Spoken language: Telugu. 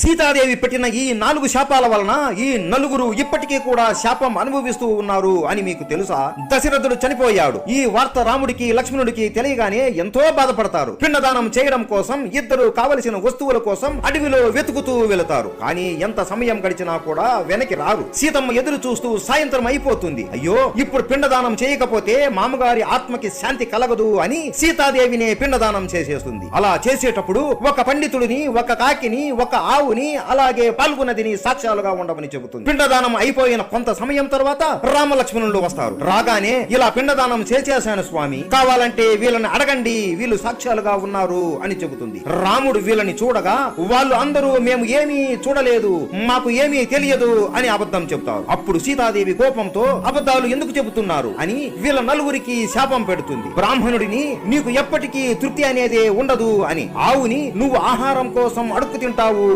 సీతాదేవి పెట్టిన ఈ నాలుగు శాపాల వలన ఈ నలుగురు ఇప్పటికీ కూడా శాపం అనుభవిస్తూ ఉన్నారు అని మీకు తెలుసా? దశరథుడు చనిపోయాడు. ఈ వార్త రాముడికి లక్ష్మణుడికి తెలియగానే ఎంతో బాధపడతారు. పిండదానం చేయడం కోసం ఇద్దరు కావలసిన వస్తువుల కోసం అడవిలో వెతుకుతూ వెళతారు. కానీ ఎంత సమయం గడిచినా కూడా వెనక్కి రారు. సీతమ్మ ఎదురు చూస్తూ సాయంత్రం అయిపోతుంది. అయ్యో ఇప్పుడు పిండదానం చేయకపోతే మామగారి ఆత్మకి శాంతి కలగదు అని సీతాదేవినే పిండదానం చేసేస్తుంది. అలా చేసేటప్పుడు ఒక పండితుడిని ఒక కాకిని ఒక ఆవుని అలాగే పాల్గొన్నదిని సాక్ష్యాలుగా ఉండవని చెబుతుంది. పిండదానం అయిపోయిన కొంత సమయం తర్వాత రామలక్ష్మణులు వస్తారు. రాగానే ఇలా పిండదానం చేసేశాను స్వామి. కావాలంటే వీళ్ళని అడగండి వీళ్ళు సాక్ష్యాలుగా ఉన్నారు అని చెబుతుంది. రాముడు వీళ్ళని చూడగా వాళ్ళు అందరూ మేము ఏమీ చూడలేదు మాకు ఏమీ తెలియదు అని అబద్ధం చెబుతారు అప్పుడు సీతాదేవి కోపంతో అబద్ధాలు ఎందుకు చెబుతున్నారు అని వీళ్ళ నలుగురికి శాపం పెడుతుంది. బ్రాహ్మణుడిని నీకు ఎప్పటికీ తృప్తి అనేదే ఉండదు అని. ఆవుని నువ్వు ఆహారం కోసం అడుక్కు తింటావు